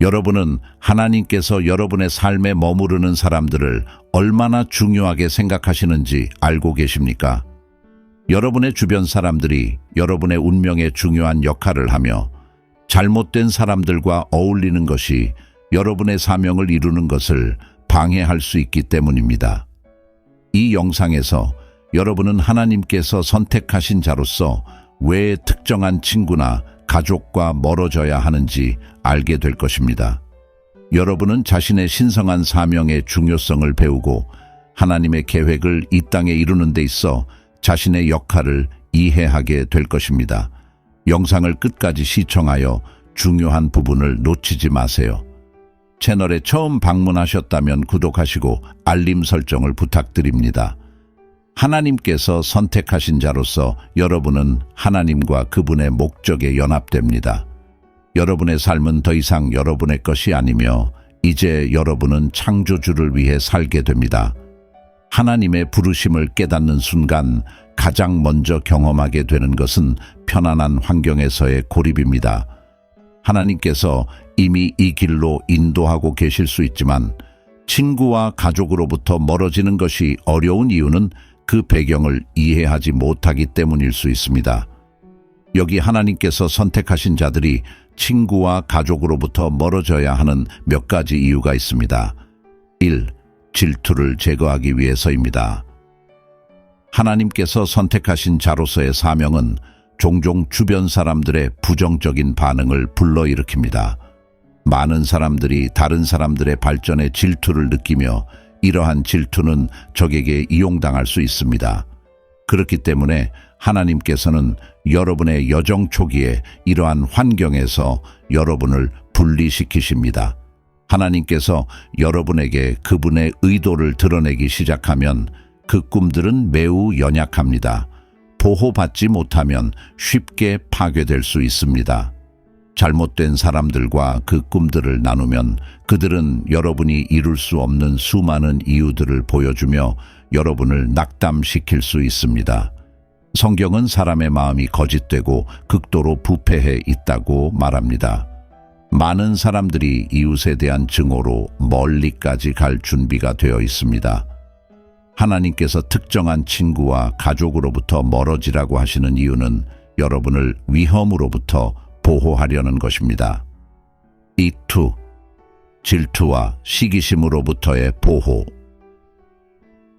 여러분은 하나님께서 여러분의 삶에 머무르는 사람들을 얼마나 중요하게 생각하시는지 알고 계십니까? 여러분의 주변 사람들이 여러분의 운명에 중요한 역할을 하며 잘못된 사람들과 어울리는 것이 여러분의 사명을 이루는 것을 방해할 수 있기 때문입니다. 이 영상에서 여러분은 하나님께서 선택하신 자로서 왜 특정한 친구나 가족과 멀어져야 하는지 알게 될 것입니다. 여러분은 자신의 신성한 사명의 중요성을 배우고 하나님의 계획을 이 땅에 이루는 데 있어 자신의 역할을 이해하게 될 것입니다. 영상을 끝까지 시청하여 중요한 부분을 놓치지 마세요. 채널에 처음 방문하셨다면 구독하시고 알림 설정을 부탁드립니다. 하나님께서 선택하신 자로서 여러분은 하나님과 그분의 목적에 연합됩니다. 여러분의 삶은 더 이상 여러분의 것이 아니며 이제 여러분은 창조주를 위해 살게 됩니다. 하나님의 부르심을 깨닫는 순간 가장 먼저 경험하게 되는 것은 편안한 환경에서의 고립입니다. 하나님께서 이미 이 길로 인도하고 계실 수 있지만 친구와 가족으로부터 멀어지는 것이 어려운 이유는 그 배경을 이해하지 못하기 때문일 수 있습니다. 여기 하나님께서 선택하신 자들이 친구와 가족으로부터 멀어져야 하는 몇 가지 이유가 있습니다. 1. 질투를 제거하기 위해서입니다. 하나님께서 선택하신 자로서의 사명은 종종 주변 사람들의 부정적인 반응을 불러일으킵니다. 많은 사람들이 다른 사람들의 발전에 질투를 느끼며 이러한 질투는 적에게 이용당할 수 있습니다. 그렇기 때문에 하나님께서는 여러분의 여정 초기에 이러한 환경에서 여러분을 분리시키십니다. 하나님께서 여러분에게 그분의 의도를 드러내기 시작하면 그 꿈들은 매우 연약합니다. 보호받지 못하면 쉽게 파괴될 수 있습니다. 잘못된 사람들과 그 꿈들을 나누면 그들은 여러분이 이룰 수 없는 수많은 이유들을 보여주며 여러분을 낙담시킬 수 있습니다. 성경은 사람의 마음이 거짓되고 극도로 부패해 있다고 말합니다. 많은 사람들이 이웃에 대한 증오로 멀리까지 갈 준비가 되어 있습니다. 하나님께서 특정한 친구와 가족으로부터 멀어지라고 하시는 이유는 여러분을 위험으로부터 보호하려는 것입니다. 이투, 질투와 시기심으로부터의 보호.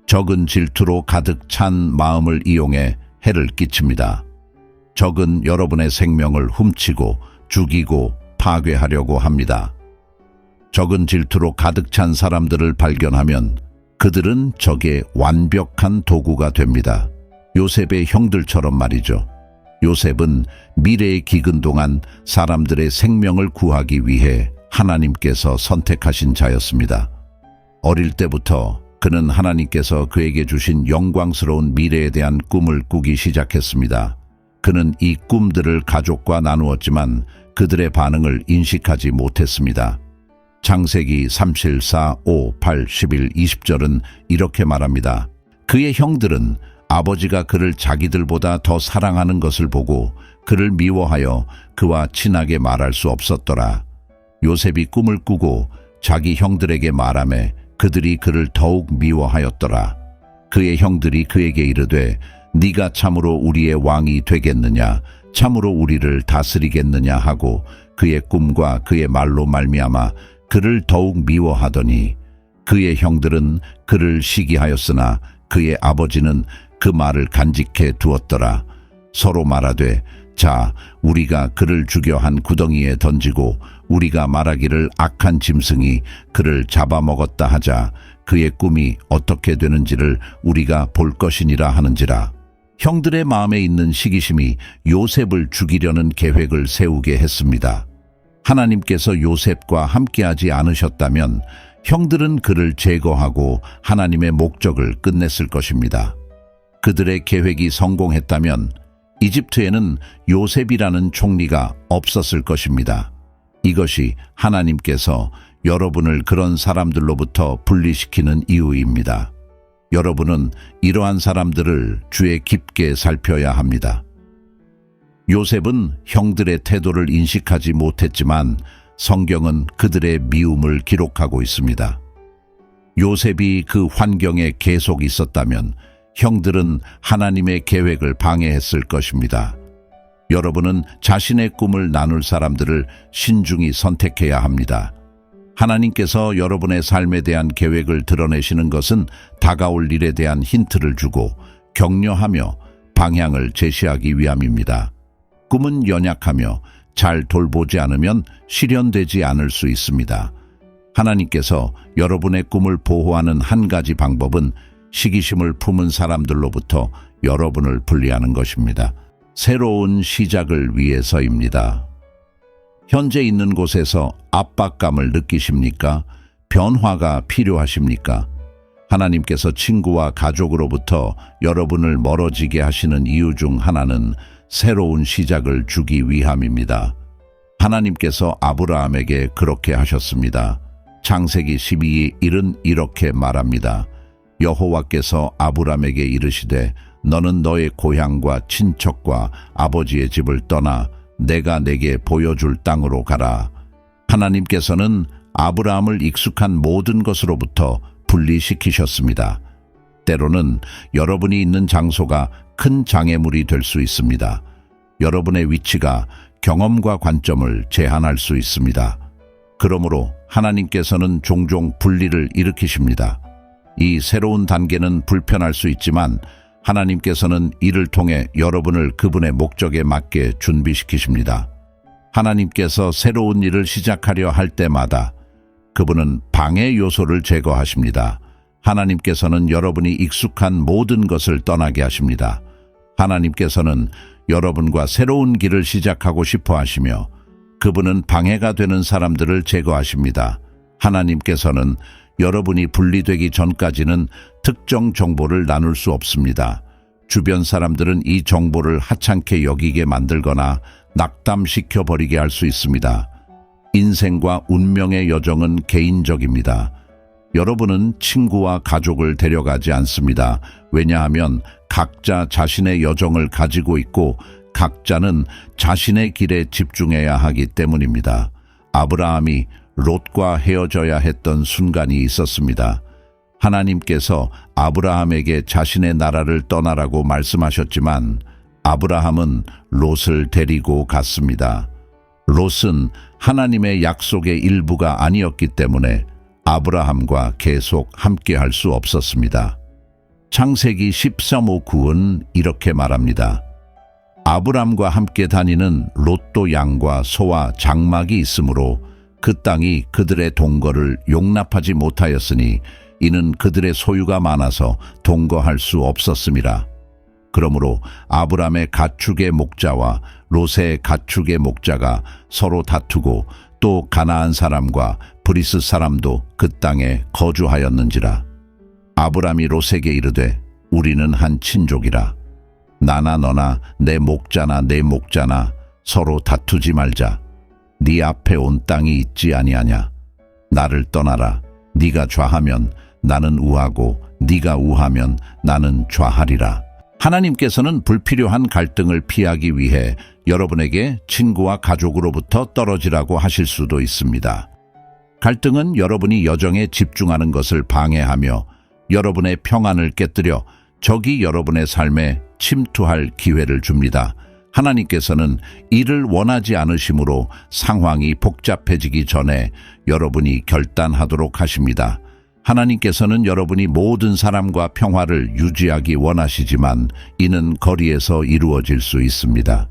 적은 질투로 가득 찬 마음을 이용해 해를 끼칩니다. 적은 여러분의 생명을 훔치고 죽이고 파괴하려고 합니다. 적은 질투로 가득 찬 사람들을 발견하면 그들은 적의 완벽한 도구가 됩니다. 요셉의 형들처럼 말이죠. 요셉은 미래에 기근 동안 사람들의 생명을 구하기 위해 하나님께서 선택하신 자였습니다. 어릴 때부터 그는 하나님께서 그에게 주신 영광스러운 미래에 대한 꿈을 꾸기 시작했습니다. 그는 이 꿈들을 가족과 나누었지만 그들의 반응을 인식하지 못했습니다. 창세기 37, 4, 5, 8, 11, 20절은 이렇게 말합니다. 그의 형들은 아버지가 그를 자기들보다 더 사랑하는 것을 보고 그를 미워하여 그와 친하게 말할 수 없었더라. 요셉이 꿈을 꾸고 자기 형들에게 말하매 그들이 그를 더욱 미워하였더라. 그의 형들이 그에게 이르되 네가 참으로 우리의 왕이 되겠느냐 참으로 우리를 다스리겠느냐 하고 그의 꿈과 그의 말로 말미암아 그를 더욱 미워하더니 그의 형들은 그를 시기하였으나 그의 아버지는 그 말을 간직해 두었더라. 서로 말하되 자 우리가 그를 죽여 한 구덩이에 던지고 우리가 말하기를 악한 짐승이 그를 잡아먹었다 하자 그의 꿈이 어떻게 되는지를 우리가 볼 것이니라 하는지라. 형들의 마음에 있는 시기심이 요셉을 죽이려는 계획을 세우게 했습니다. 하나님께서 요셉과 함께하지 않으셨다면 형들은 그를 제거하고 하나님의 목적을 끝냈을 것입니다. 그들의 계획이 성공했다면 이집트에는 요셉이라는 총리가 없었을 것입니다. 이것이 하나님께서 여러분을 그런 사람들로부터 분리시키는 이유입니다. 여러분은 이러한 사람들을 주에 깊게 살펴야 합니다. 요셉은 형들의 태도를 인식하지 못했지만 성경은 그들의 미움을 기록하고 있습니다. 요셉이 그 환경에 계속 있었다면 형들은 하나님의 계획을 방해했을 것입니다. 여러분은 자신의 꿈을 나눌 사람들을 신중히 선택해야 합니다. 하나님께서 여러분의 삶에 대한 계획을 드러내시는 것은 다가올 일에 대한 힌트를 주고 격려하며 방향을 제시하기 위함입니다. 꿈은 연약하며 잘 돌보지 않으면 실현되지 않을 수 있습니다. 하나님께서 여러분의 꿈을 보호하는 한 가지 방법은 시기심을 품은 사람들로부터 여러분을 분리하는 것입니다. 새로운 시작을 위해서입니다. 현재 있는 곳에서 압박감을 느끼십니까? 변화가 필요하십니까? 하나님께서 친구와 가족으로부터 여러분을 멀어지게 하시는 이유 중 하나는 새로운 시작을 주기 위함입니다. 하나님께서 아브라함에게 그렇게 하셨습니다. 창세기 12의 1은 이렇게 말합니다. 여호와께서 아브라함에게 이르시되 너는 너의 고향과 친척과 아버지의 집을 떠나 내가 내게 보여줄 땅으로 가라. 하나님께서는 아브라함을 익숙한 모든 것으로부터 분리시키셨습니다. 때로는 여러분이 있는 장소가 큰 장애물이 될 수 있습니다. 여러분의 위치가 경험과 관점을 제한할 수 있습니다. 그러므로 하나님께서는 종종 분리를 일으키십니다. 이 새로운 단계는 불편할 수 있지만 하나님께서는 이를 통해 여러분을 그분의 목적에 맞게 준비시키십니다. 하나님께서 새로운 일을 시작하려 할 때마다 그분은 방해 요소를 제거하십니다. 하나님께서는 여러분이 익숙한 모든 것을 떠나게 하십니다. 하나님께서는 여러분과 새로운 길을 시작하고 싶어 하시며 그분은 방해가 되는 사람들을 제거하십니다. 하나님께서는 여러분이 분리되기 전까지는 특정 정보를 나눌 수 없습니다. 주변 사람들은 이 정보를 하찮게 여기게 만들거나 낙담시켜 버리게 할 수 있습니다. 인생과 운명의 여정은 개인적입니다. 여러분은 친구와 가족을 데려가지 않습니다. 왜냐하면 각자 자신의 여정을 가지고 있고 각자는 자신의 길에 집중해야 하기 때문입니다. 아브라함이 롯과 헤어져야 했던 순간이 있었습니다. 하나님께서 아브라함에게 자신의 나라를 떠나라고 말씀하셨지만 아브라함은 롯을 데리고 갔습니다. 롯은 하나님의 약속의 일부가 아니었기 때문에 아브라함과 계속 함께 할 수 없었습니다. 창세기 13호 9은 이렇게 말합니다. 아브람과 함께 다니는 롯도 양과 소와 장막이 있으므로 그 땅이 그들의 동거를 용납하지 못하였으니 이는 그들의 소유가 많아서 동거할 수 없었습니다. 그러므로 아브람의 가축의 목자와 롯의 가축의 목자가 서로 다투고 또 가나안 사람과 브리스 사람도 그 땅에 거주하였는지라. 아브람이 롯에게 이르되 우리는 한 친족이라. 나나 너나 내 목자나 내 목자나 서로 다투지 말자. 네 앞에 온 땅이 있지 아니하냐. 나를 떠나라. 네가 좌하면 나는 우하고 네가 우하면 나는 좌하리라. 하나님께서는 불필요한 갈등을 피하기 위해 여러분에게 친구와 가족으로부터 떨어지라고 하실 수도 있습니다. 갈등은 여러분이 여정에 집중하는 것을 방해하며 여러분의 평안을 깨뜨려 적이 여러분의 삶에 침투할 기회를 줍니다. 하나님께서는 이를 원하지 않으심으로 상황이 복잡해지기 전에 여러분이 결단하도록 하십니다. 하나님께서는 여러분이 모든 사람과 평화를 유지하기 원하시지만 이는 거리에서 이루어질 수 있습니다.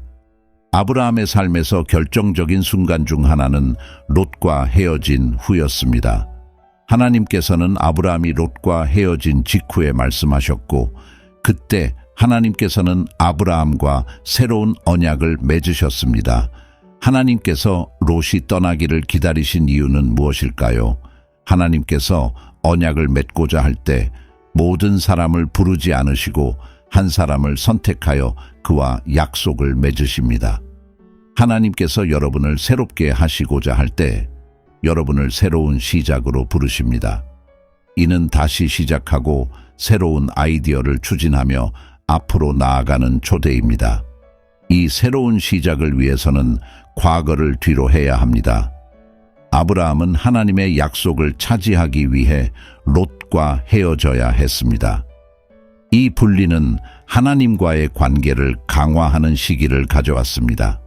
아브라함의 삶에서 결정적인 순간 중 하나는 롯과 헤어진 후였습니다. 하나님께서는 아브라함이 롯과 헤어진 직후에 말씀하셨고 그때 하나님께서는 아브라함과 새로운 언약을 맺으셨습니다. 하나님께서 롯이 떠나기를 기다리신 이유는 무엇일까요? 하나님께서 언약을 맺고자 할 때 모든 사람을 부르지 않으시고 한 사람을 선택하여 그와 약속을 맺으십니다. 하나님께서 여러분을 새롭게 하시고자 할 때 여러분을 새로운 시작으로 부르십니다. 이는 다시 시작하고 새로운 아이디어를 추진하며 앞으로 나아가는 초대입니다. 이 새로운 시작을 위해서는 과거를 뒤로 해야 합니다. 아브라함은 하나님의 약속을 차지하기 위해 롯과 헤어져야 했습니다. 이 분리는 하나님과의 관계를 강화하는 시기를 가져왔습니다.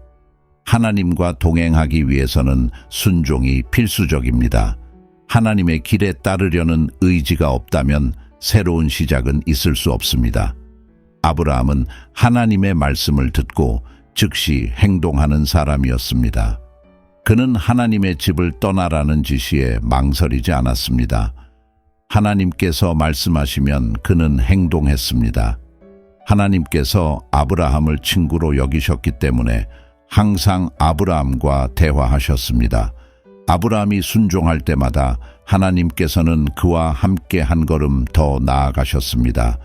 하나님과 동행하기 위해서는 순종이 필수적입니다. 하나님의 길에 따르려는 의지가 없다면 새로운 시작은 있을 수 없습니다. 아브라함은 하나님의 말씀을 듣고 즉시 행동하는 사람이었습니다. 그는 하나님의 집을 떠나라는 지시에 망설이지 않았습니다. 하나님께서 말씀하시면 그는 행동했습니다. 하나님께서 아브라함을 친구로 여기셨기 때문에 항상 아브라함과 대화하셨습니다. 아브라함이 순종할 때마다 하나님께서는 그와 함께 한 걸음 더 나아가셨습니다.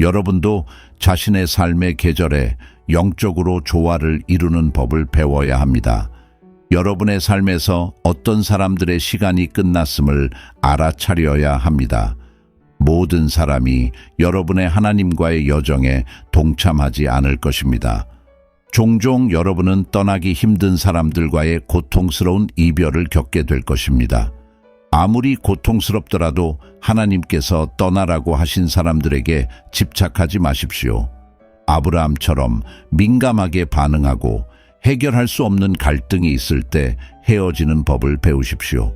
여러분도 자신의 삶의 계절에 영적으로 조화를 이루는 법을 배워야 합니다. 여러분의 삶에서 어떤 사람들의 시간이 끝났음을 알아차려야 합니다. 모든 사람이 여러분의 하나님과의 여정에 동참하지 않을 것입니다. 종종 여러분은 떠나기 힘든 사람들과의 고통스러운 이별을 겪게 될 것입니다. 아무리 고통스럽더라도 하나님께서 떠나라고 하신 사람들에게 집착하지 마십시오. 아브라함처럼 민감하게 반응하고 해결할 수 없는 갈등이 있을 때 헤어지는 법을 배우십시오.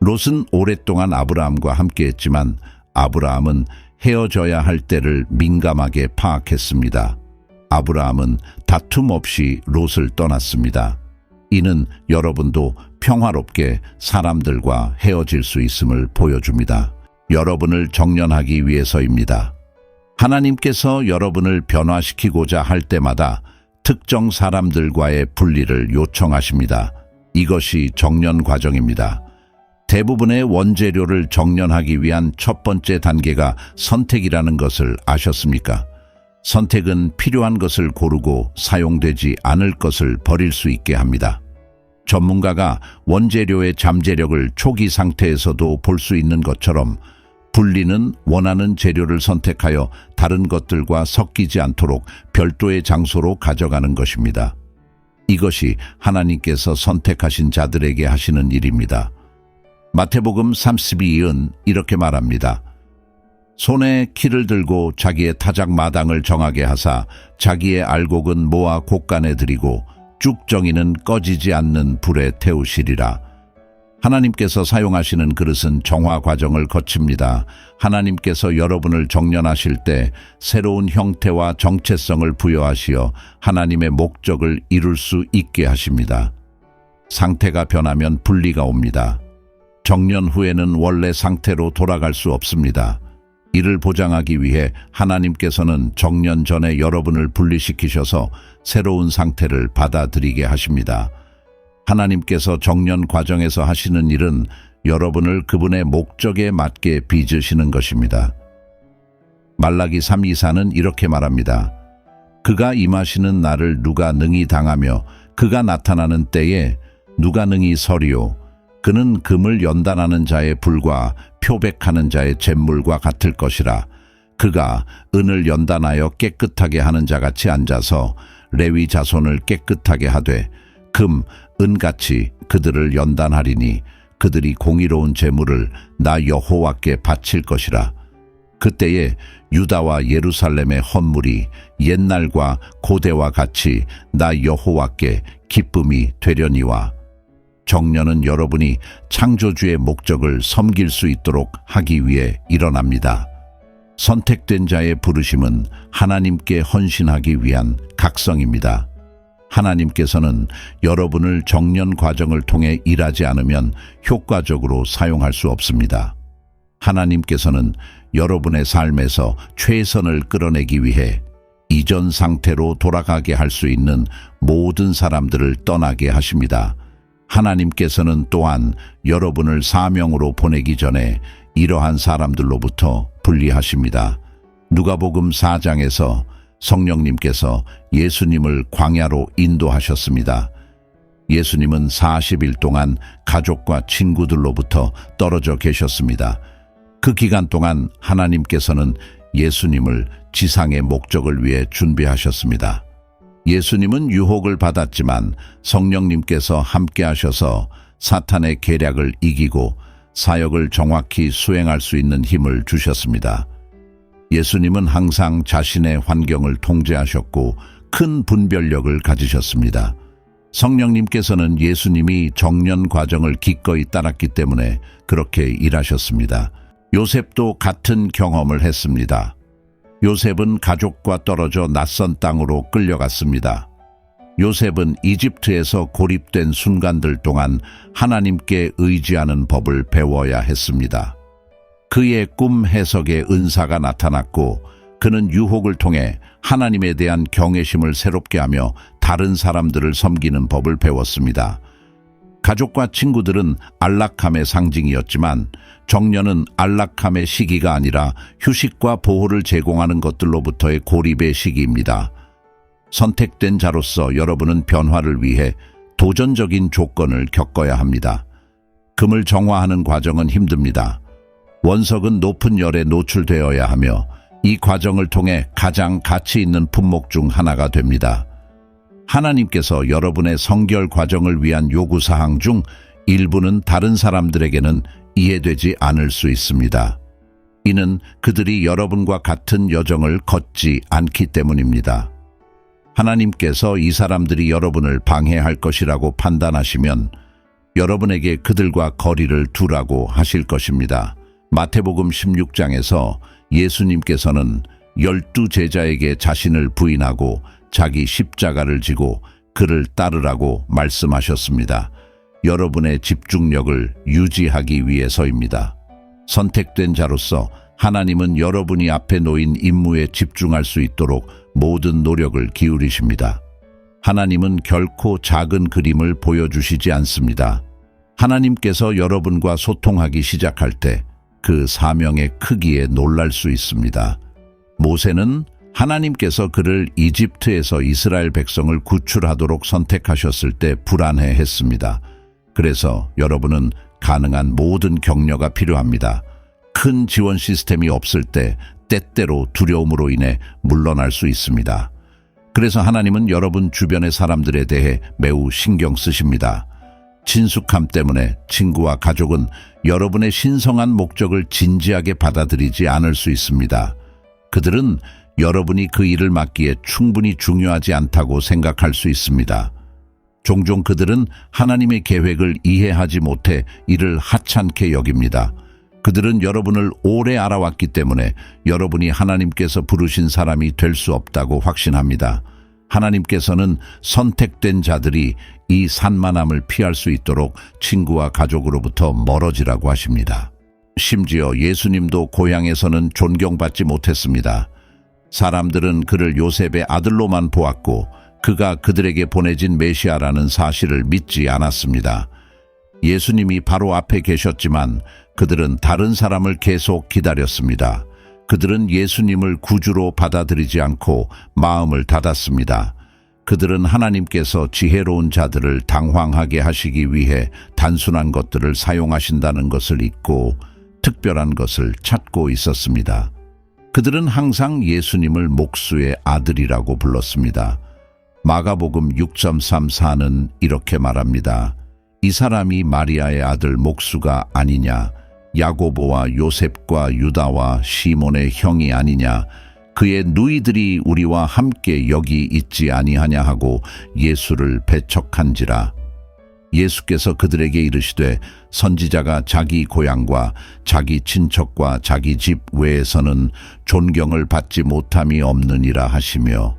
롯은 오랫동안 아브라함과 함께했지만 아브라함은 헤어져야 할 때를 민감하게 파악했습니다. 아브라함은 다툼 없이 롯을 떠났습니다. 이는 여러분도 평화롭게 사람들과 헤어질 수 있음을 보여줍니다. 여러분을 정련하기 위해서입니다. 하나님께서 여러분을 변화시키고자 할 때마다 특정 사람들과의 분리를 요청하십니다. 이것이 정년 과정입니다. 대부분의 원재료를 정련하기 위한 첫 번째 단계가 선택이라는 것을 아셨습니까? 선택은 필요한 것을 고르고 사용되지 않을 것을 버릴 수 있게 합니다. 전문가가 원재료의 잠재력을 초기 상태에서도 볼 수 있는 것처럼 분리는 원하는 재료를 선택하여 다른 것들과 섞이지 않도록 별도의 장소로 가져가는 것입니다. 이것이 하나님께서 선택하신 자들에게 하시는 일입니다. 마태복음 32은 이렇게 말합니다. 손에 키를 들고 자기의 타작 마당을 정하게 하사 자기의 알곡은 모아 곡간에 들이고 쭉정이는 꺼지지 않는 불에 태우시리라. 하나님께서 사용하시는 그릇은 정화 과정을 거칩니다. 하나님께서 여러분을 정련하실 때 새로운 형태와 정체성을 부여하시어 하나님의 목적을 이룰 수 있게 하십니다. 상태가 변하면 분리가 옵니다. 정년 후에는 원래 상태로 돌아갈 수 없습니다. 이를 보장하기 위해 하나님께서는 정년 전에 여러분을 분리시키셔서 새로운 상태를 받아들이게 하십니다. 하나님께서 정년 과정에서 하시는 일은 여러분을 그분의 목적에 맞게 빚으시는 것입니다. 말라기 3, 2사는 이렇게 말합니다. 그가 임하시는 날을 누가 능히 당하며 그가 나타나는 때에 누가 능히 서리오 그는 금을 연단하는 자의 불과 표백하는 자의 잿물과 같을 것이라. 그가 은을 연단하여 깨끗하게 하는 자같이 앉아서 레위 자손을 깨끗하게 하되 금, 은같이 그들을 연단하리니 그들이 공의로운 재물을 나 여호와께 바칠 것이라. 그때에 유다와 예루살렘의 헌물이 옛날과 고대와 같이 나 여호와께 기쁨이 되려니와 정년은 여러분이 창조주의 목적을 섬길 수 있도록 하기 위해 일어납니다. 선택된 자의 부르심은 하나님께 헌신하기 위한 각성입니다. 하나님께서는 여러분을 정년 과정을 통해 일하지 않으면 효과적으로 사용할 수 없습니다. 하나님께서는 여러분의 삶에서 최선을 끌어내기 위해 이전 상태로 돌아가게 할 수 있는 모든 사람들을 떠나게 하십니다. 하나님께서는 또한 여러분을 사명으로 보내기 전에 이러한 사람들로부터 분리하십니다. 누가복음 4장에서 성령님께서 예수님을 광야로 인도하셨습니다. 예수님은 40일 동안 가족과 친구들로부터 떨어져 계셨습니다. 그 기간 동안 하나님께서는 예수님을 지상의 목적을 위해 준비하셨습니다. 예수님은 유혹을 받았지만 성령님께서 함께 하셔서 사탄의 계략을 이기고 사역을 정확히 수행할 수 있는 힘을 주셨습니다. 예수님은 항상 자신의 환경을 통제하셨고 큰 분별력을 가지셨습니다. 성령님께서는 예수님이 정년 과정을 기꺼이 따랐기 때문에 그렇게 일하셨습니다. 요셉도 같은 경험을 했습니다. 요셉은 가족과 떨어져 낯선 땅으로 끌려갔습니다. 요셉은 이집트에서 고립된 순간들 동안 하나님께 의지하는 법을 배워야 했습니다. 그의 꿈 해석에 은사가 나타났고 그는 유혹을 통해 하나님에 대한 경외심을 새롭게 하며 다른 사람들을 섬기는 법을 배웠습니다. 가족과 친구들은 안락함의 상징이었지만 정년은 안락함의 시기가 아니라 휴식과 보호를 제공하는 것들로부터의 고립의 시기입니다. 선택된 자로서 여러분은 변화를 위해 도전적인 조건을 겪어야 합니다. 금을 정화하는 과정은 힘듭니다. 원석은 높은 열에 노출되어야 하며 이 과정을 통해 가장 가치 있는 품목 중 하나가 됩니다. 하나님께서 여러분의 성결 과정을 위한 요구사항 중 일부는 다른 사람들에게는 이해되지 않을 수 있습니다. 이는 그들이 여러분과 같은 여정을 걷지 않기 때문입니다. 하나님께서 이 사람들이 여러분을 방해할 것이라고 판단하시면 여러분에게 그들과 거리를 두라고 하실 것입니다. 마태복음 16장에서 예수님께서는 열두 제자에게 자신을 부인하고 자기 십자가를 지고 그를 따르라고 말씀하셨습니다. 여러분의 집중력을 유지하기 위해서입니다. 선택된 자로서 하나님은 여러분이 앞에 놓인 임무에 집중할 수 있도록 모든 노력을 기울이십니다. 하나님은 결코 작은 그림을 보여주시지 않습니다. 하나님께서 여러분과 소통하기 시작할 때 그 사명의 크기에 놀랄 수 있습니다. 모세는 하나님께서 그를 이집트에서 이스라엘 백성을 구출하도록 선택하셨을 때 불안해 했습니다. 그래서 여러분은 가능한 모든 격려가 필요합니다. 큰 지원 시스템이 없을 때 때때로 두려움으로 인해 물러날 수 있습니다. 그래서 하나님은 여러분 주변의 사람들에 대해 매우 신경 쓰십니다. 친숙함 때문에 친구와 가족은 여러분의 신성한 목적을 진지하게 받아들이지 않을 수 있습니다. 그들은 여러분이 그 일을 맡기에 충분히 중요하지 않다고 생각할 수 있습니다. 종종 그들은 하나님의 계획을 이해하지 못해 이를 하찮게 여깁니다. 그들은 여러분을 오래 알아왔기 때문에 여러분이 하나님께서 부르신 사람이 될 수 없다고 확신합니다. 하나님께서는 선택된 자들이 이 산만함을 피할 수 있도록 친구와 가족으로부터 멀어지라고 하십니다. 심지어 예수님도 고향에서는 존경받지 못했습니다. 사람들은 그를 요셉의 아들로만 보았고 그가 그들에게 보내진 메시아라는 사실을 믿지 않았습니다. 예수님이 바로 앞에 계셨지만 그들은 다른 사람을 계속 기다렸습니다. 그들은 예수님을 구주로 받아들이지 않고 마음을 닫았습니다. 그들은 하나님께서 지혜로운 자들을 당황하게 하시기 위해 단순한 것들을 사용하신다는 것을 잊고 특별한 것을 찾고 있었습니다. 그들은 항상 예수님을 목수의 아들이라고 불렀습니다. 마가복음 6.34는 이렇게 말합니다. 이 사람이 마리아의 아들 목수가 아니냐, 야고보와 요셉과 유다와 시몬의 형이 아니냐, 그의 누이들이 우리와 함께 여기 있지 아니하냐 하고 예수를 배척한지라. 예수께서 그들에게 이르시되 선지자가 자기 고향과 자기 친척과 자기 집 외에서는 존경을 받지 못함이 없느니라 하시며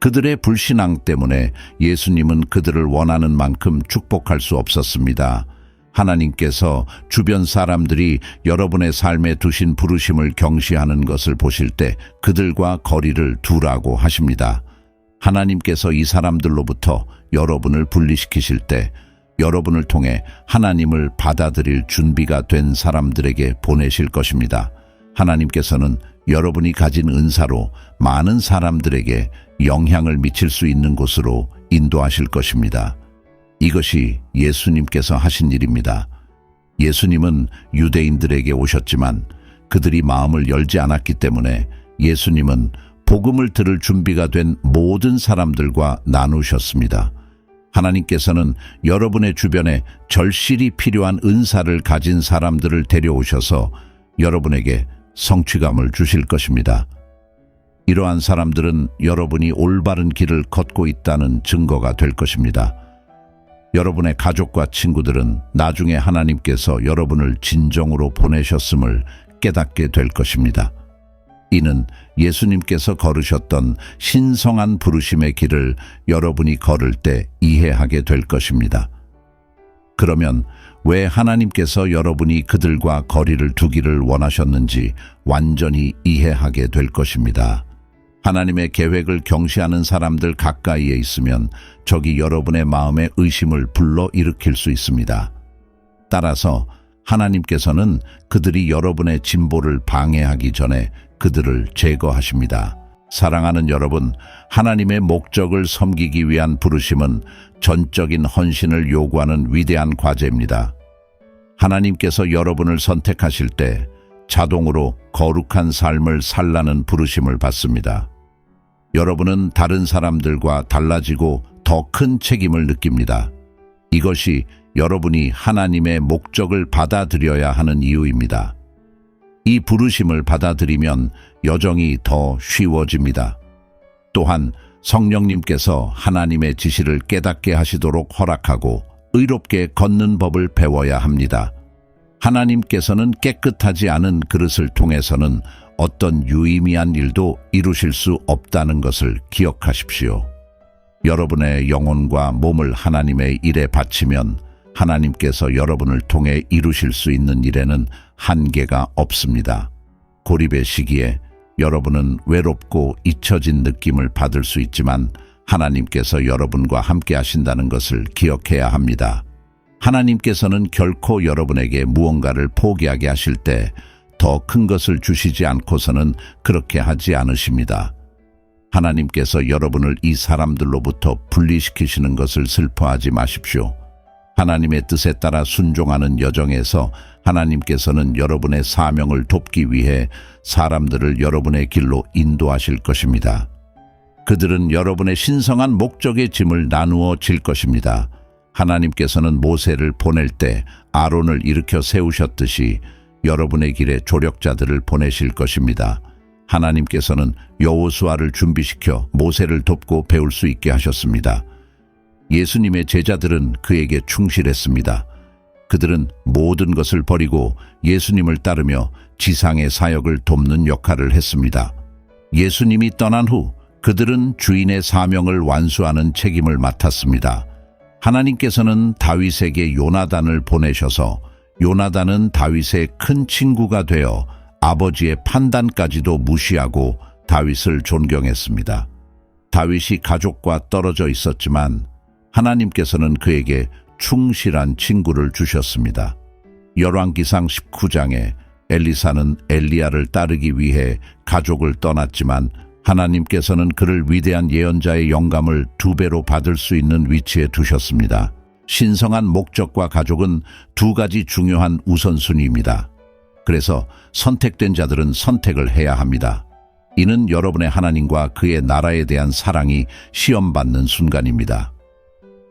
그들의 불신앙 때문에 예수님은 그들을 원하는 만큼 축복할 수 없었습니다. 하나님께서 주변 사람들이 여러분의 삶에 두신 부르심을 경시하는 것을 보실 때 그들과 거리를 두라고 하십니다. 하나님께서 이 사람들로부터 여러분을 분리시키실 때 여러분을 통해 하나님을 받아들일 준비가 된 사람들에게 보내실 것입니다. 하나님께서는 여러분이 가진 은사로 많은 사람들에게 영향을 미칠 수 있는 곳으로 인도하실 것입니다. 이것이 예수님께서 하신 일입니다. 예수님은 유대인들에게 오셨지만 그들이 마음을 열지 않았기 때문에 예수님은 복음을 들을 준비가 된 모든 사람들과 나누셨습니다. 하나님께서는 여러분의 주변에 절실히 필요한 은사를 가진 사람들을 데려오셔서 여러분에게 성취감을 주실 것입니다. 이러한 사람들은 여러분이 올바른 길을 걷고 있다는 증거가 될 것입니다. 여러분의 가족과 친구들은 나중에 하나님께서 여러분을 진정으로 보내셨음을 깨닫게 될 것입니다. 이는 예수님께서 걸으셨던 신성한 부르심의 길을 여러분이 걸을 때 이해하게 될 것입니다. 그러면 왜 하나님께서 여러분이 그들과 거리를 두기를 원하셨는지 완전히 이해하게 될 것입니다. 하나님의 계획을 경시하는 사람들 가까이에 있으면 적이 여러분의 마음에 의심을 불러 일으킬 수 있습니다. 따라서 하나님께서는 그들이 여러분의 진보를 방해하기 전에 그들을 제거하십니다. 사랑하는 여러분, 하나님의 목적을 섬기기 위한 부르심은 전적인 헌신을 요구하는 위대한 과제입니다. 하나님께서 여러분을 선택하실 때 자동으로 거룩한 삶을 살라는 부르심을 받습니다. 여러분은 다른 사람들과 달라지고 더 큰 책임을 느낍니다. 이것이 여러분이 하나님의 목적을 받아들여야 하는 이유입니다. 이 부르심을 받아들이면 여정이 더 쉬워집니다. 또한 성령님께서 하나님의 지시를 깨닫게 하시도록 허락하고 의롭게 걷는 법을 배워야 합니다. 하나님께서는 깨끗하지 않은 그릇을 통해서는 어떤 유의미한 일도 이루실 수 없다는 것을 기억하십시오. 여러분의 영혼과 몸을 하나님의 일에 바치면 하나님께서 여러분을 통해 이루실 수 있는 일에는 한계가 없습니다. 고립의 시기에 여러분은 외롭고 잊혀진 느낌을 받을 수 있지만 하나님께서 여러분과 함께 하신다는 것을 기억해야 합니다. 하나님께서는 결코 여러분에게 무언가를 포기하게 하실 때 더 큰 것을 주시지 않고서는 그렇게 하지 않으십니다. 하나님께서 여러분을 이 사람들로부터 분리시키시는 것을 슬퍼하지 마십시오. 하나님의 뜻에 따라 순종하는 여정에서 하나님께서는 여러분의 사명을 돕기 위해 사람들을 여러분의 길로 인도하실 것입니다. 그들은 여러분의 신성한 목적의 짐을 나누어 질 것입니다. 하나님께서는 모세를 보낼 때 아론을 일으켜 세우셨듯이 여러분의 길에 조력자들을 보내실 것입니다. 하나님께서는 여호수아를 준비시켜 모세를 돕고 배울 수 있게 하셨습니다. 예수님의 제자들은 그에게 충실했습니다. 그들은 모든 것을 버리고 예수님을 따르며 지상의 사역을 돕는 역할을 했습니다. 예수님이 떠난 후 그들은 주인의 사명을 완수하는 책임을 맡았습니다. 하나님께서는 다윗에게 요나단을 보내셔서 요나단은 다윗의 큰 친구가 되어 아버지의 판단까지도 무시하고 다윗을 존경했습니다. 다윗이 가족과 떨어져 있었지만 하나님께서는 그에게 충실한 친구를 주셨습니다. 열왕기상 19장에 엘리사는 엘리야를 따르기 위해 가족을 떠났지만 하나님께서는 그를 위대한 예언자의 영감을 두 배로 받을 수 있는 위치에 두셨습니다. 신성한 목적과 가족은 두 가지 중요한 우선순위입니다. 그래서 선택된 자들은 선택을 해야 합니다. 이는 여러분의 하나님과 그의 나라에 대한 사랑이 시험받는 순간입니다.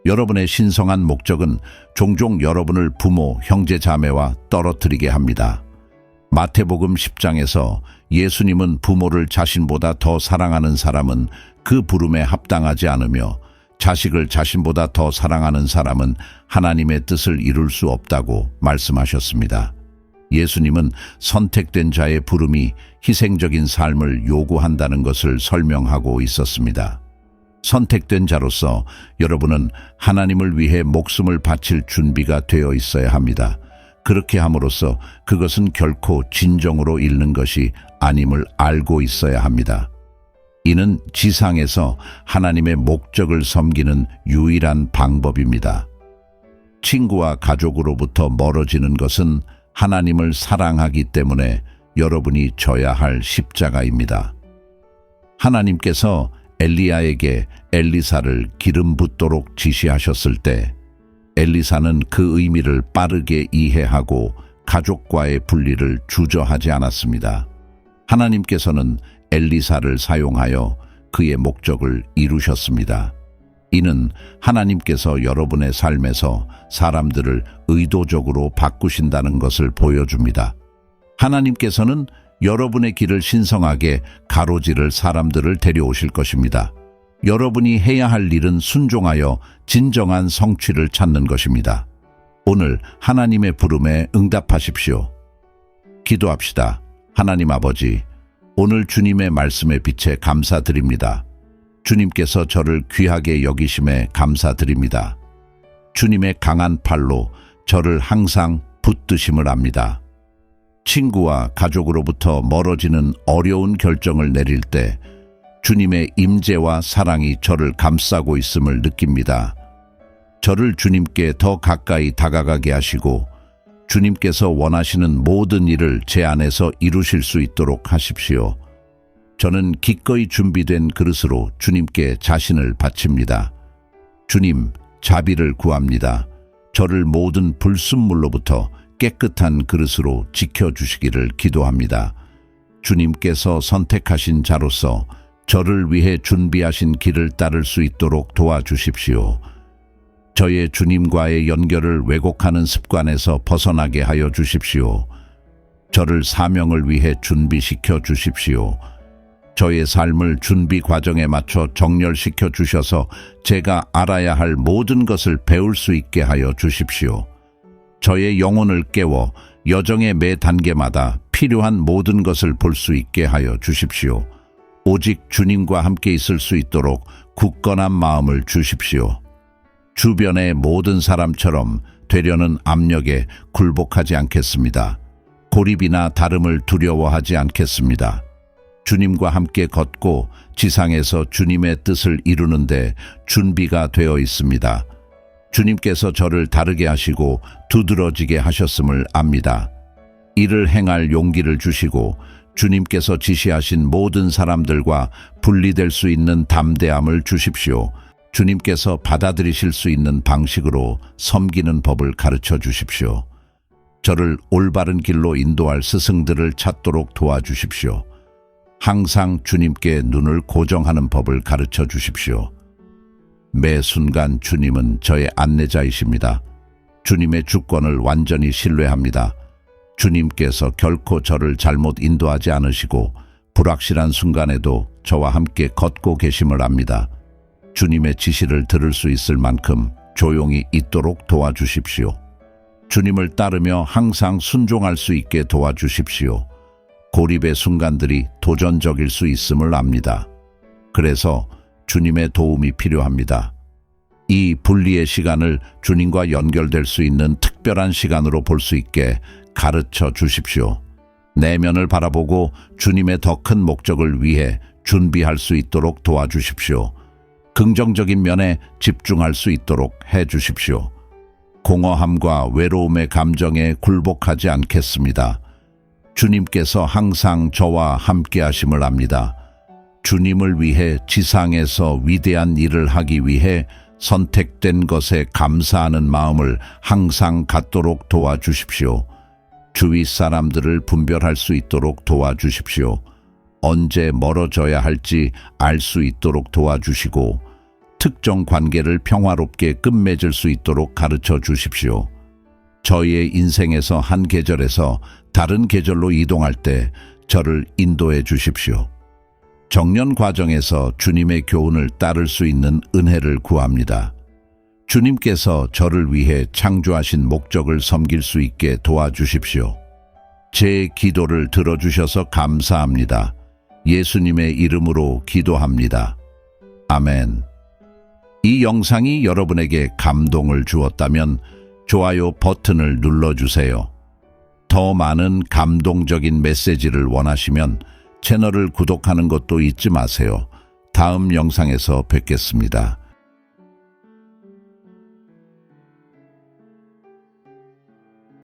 여러분의 신성한 목적은 종종 여러분을 부모, 형제, 자매와 떨어뜨리게 합니다. 마태복음 10장에서 예수님은 부모를 자신보다 더 사랑하는 사람은 그 부름에 합당하지 않으며 자식을 자신보다 더 사랑하는 사람은 하나님의 뜻을 이룰 수 없다고 말씀하셨습니다. 예수님은 선택된 자의 부름이 희생적인 삶을 요구한다는 것을 설명하고 있었습니다. 선택된 자로서 여러분은 하나님을 위해 목숨을 바칠 준비가 되어 있어야 합니다. 그렇게 함으로써 그것은 결코 진정으로 잃는 것이 아님을 알고 있어야 합니다. 이는 지상에서 하나님의 목적을 섬기는 유일한 방법입니다. 친구와 가족으로부터 멀어지는 것은 하나님을 사랑하기 때문에 여러분이 져야 할 십자가입니다. 하나님께서 엘리야에게 엘리사를 기름 붓도록 지시하셨을 때 엘리사는 그 의미를 빠르게 이해하고 가족과의 분리를 주저하지 않았습니다. 하나님께서는 엘리사를 사용하여 그의 목적을 이루셨습니다. 이는 하나님께서 여러분의 삶에서 사람들을 의도적으로 바꾸신다는 것을 보여줍니다. 하나님께서는 여러분의 길을 신성하게 가로지를 사람들을 데려오실 것입니다. 여러분이 해야 할 일은 순종하여 진정한 성취를 찾는 것입니다. 오늘 하나님의 부름에 응답하십시오. 기도합시다. 하나님 아버지, 오늘 주님의 말씀에 빛에 감사드립니다. 주님께서 저를 귀하게 여기심에 감사드립니다. 주님의 강한 팔로 저를 항상 붙드심을 압니다. 친구와 가족으로부터 멀어지는 어려운 결정을 내릴 때 주님의 임재와 사랑이 저를 감싸고 있음을 느낍니다. 저를 주님께 더 가까이 다가가게 하시고 주님께서 원하시는 모든 일을 제 안에서 이루실 수 있도록 하십시오. 저는 기꺼이 준비된 그릇으로 주님께 자신을 바칩니다. 주님, 자비를 구합니다. 저를 모든 불순물로부터 깨끗한 그릇으로 지켜주시기를 기도합니다. 주님께서 선택하신 자로서 저를 위해 준비하신 길을 따를 수 있도록 도와주십시오. 저의 주님과의 연결을 왜곡하는 습관에서 벗어나게 하여 주십시오. 저를 사명을 위해 준비시켜 주십시오. 저의 삶을 준비 과정에 맞춰 정렬시켜 주셔서 제가 알아야 할 모든 것을 배울 수 있게 하여 주십시오. 저의 영혼을 깨워 여정의 매 단계마다 필요한 모든 것을 볼 수 있게 하여 주십시오. 오직 주님과 함께 있을 수 있도록 굳건한 마음을 주십시오. 주변의 모든 사람처럼 되려는 압력에 굴복하지 않겠습니다. 고립이나 다름을 두려워하지 않겠습니다. 주님과 함께 걷고 지상에서 주님의 뜻을 이루는데 준비가 되어 있습니다. 주님께서 저를 다르게 하시고 두드러지게 하셨음을 압니다. 이를 행할 용기를 주시고 주님께서 지시하신 모든 사람들과 분리될 수 있는 담대함을 주십시오. 주님께서 받아들이실 수 있는 방식으로 섬기는 법을 가르쳐 주십시오. 저를 올바른 길로 인도할 스승들을 찾도록 도와주십시오. 항상 주님께 눈을 고정하는 법을 가르쳐 주십시오. 매 순간 주님은 저의 안내자이십니다. 주님의 주권을 완전히 신뢰합니다. 주님께서 결코 저를 잘못 인도하지 않으시고 불확실한 순간에도 저와 함께 걷고 계심을 압니다. 주님의 지시를 들을 수 있을 만큼 조용히 있도록 도와주십시오. 주님을 따르며 항상 순종할 수 있게 도와주십시오. 고립의 순간들이 도전적일 수 있음을 압니다. 그래서 주님의 도움이 필요합니다. 이 분리의 시간을 주님과 연결될 수 있는 특별한 시간으로 볼 수 있게 가르쳐 주십시오. 내면을 바라보고 주님의 더 큰 목적을 위해 준비할 수 있도록 도와주십시오. 긍정적인 면에 집중할 수 있도록 해 주십시오. 공허함과 외로움의 감정에 굴복하지 않겠습니다. 주님께서 항상 저와 함께 하심을 압니다. 주님을 위해 지상에서 위대한 일을 하기 위해 선택된 것에 감사하는 마음을 항상 갖도록 도와주십시오. 주위 사람들을 분별할 수 있도록 도와주십시오. 언제 멀어져야 할지 알 수 있도록 도와주시고 특정 관계를 평화롭게 끝맺을 수 있도록 가르쳐 주십시오. 저희의 인생에서 한 계절에서 다른 계절로 이동할 때 저를 인도해 주십시오. 정년 과정에서 주님의 교훈을 따를 수 있는 은혜를 구합니다. 주님께서 저를 위해 창조하신 목적을 섬길 수 있게 도와주십시오. 제 기도를 들어주셔서 감사합니다. 예수님의 이름으로 기도합니다. 아멘. 이 영상이 여러분에게 감동을 주었다면 좋아요 버튼을 눌러주세요. 더 많은 감동적인 메시지를 원하시면 채널을 구독하는 것도 잊지 마세요. 다음 영상에서 뵙겠습니다.